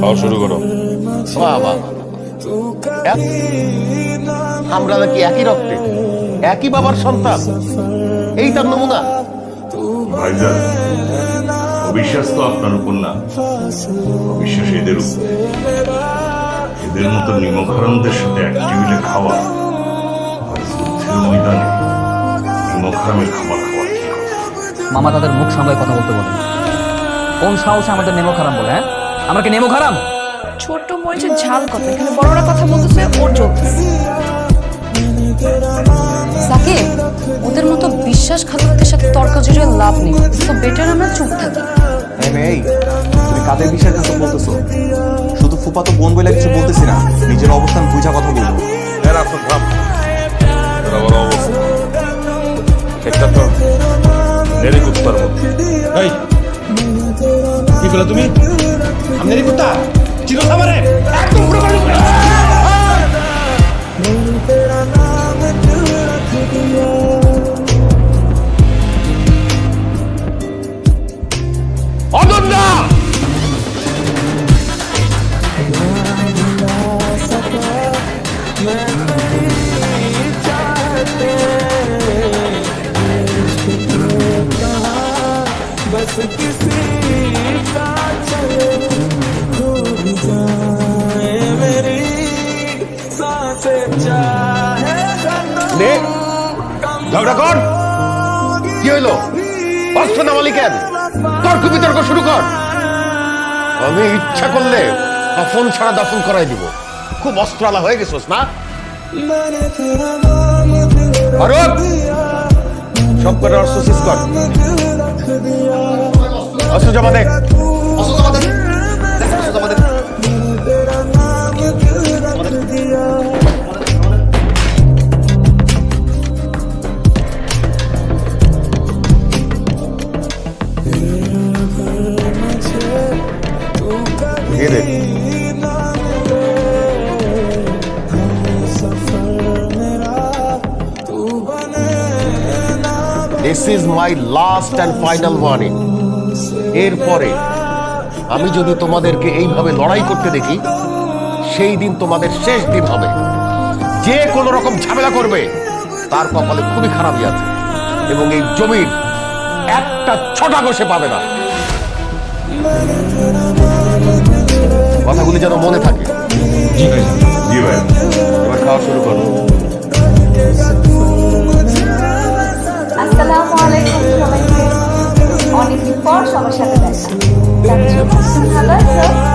খাওয়া শুরু করো। বাবা। আমরা নাকি একই রক্তে একই বাবার সন্তান। এইটার নমুনা। ভাইজান অবিশ্বাস তো আপনার উপর না। অবিশ্বাস এদের উপর। এদের মতো নিমক সাথে এক টেবিলে খাওয়া আর যুদ্ধের ময়দানে নিমক খাবার খাওয়া মামা তাদের মুখ সামলায় কথা বলতে বলেন কোন সাহসে আমাদের নেমো খারাম বলে হ্যাঁ? আমরা কি নেমো খারাপ ছোট মরিচের ঝাল কথা এখানে বড়রা কথা বলতেছে ওর চলতেছে সাকিব ওদের মতো বিশ্বাস বিশ্বাসঘাতকদের সাথে তর্ক জড়িয়ে লাভ নেই। তো বেটার আমরা চুপ থাকি। এই তুমি কাদের বিষয়ের কথা বলতেছো? শুধু ফুপা তো বোন বলে কিছু বলতেছি না নিজের অবস্থান বুঝা কথা বলব। এর আসল ভাব এর আবার অবস্থা। একটা তো নেড়ে কুত্তার মতো এই কি বলে তুমি? আমনেরি কুত্তা চিনো খাবারে একদম পুরো করে। অনন্যা নে। ঝগড়া কর। কি হইল? অস্ত্র নামালি কেন? তর্ক বিতর্ক শুরু কর। আমি ইচ্ছা করলে দফন ছাড়া দফন করাই দিব। খুব অস্ত্রালা হয়ে গেছোস, না? ফারুক, সব করে অস্ত্র শেষ কর। অস্ত্র জমা দে। দিয়ে দে this is my last and final warning এরপরে আমি যদি তোমাদেরকে এইভাবে লড়াই করতে দেখি, সেই দিন তোমাদের শেষ দিন হবে। যে কোনো রকম ঝামেলা করবে, তার কপালে খুবই খারাপই আছে। এবং এই জমির একটা ছটা বসে পাবে না। কথাগুলি যেন মনে থাকে। জি ভাই জি ভাই। এবার খাওয়া শুরু করো। আসসালামু আলাইকুম সবাইকে। অনেকদিন পর সবার সাথে দেখা। ভালো আছো?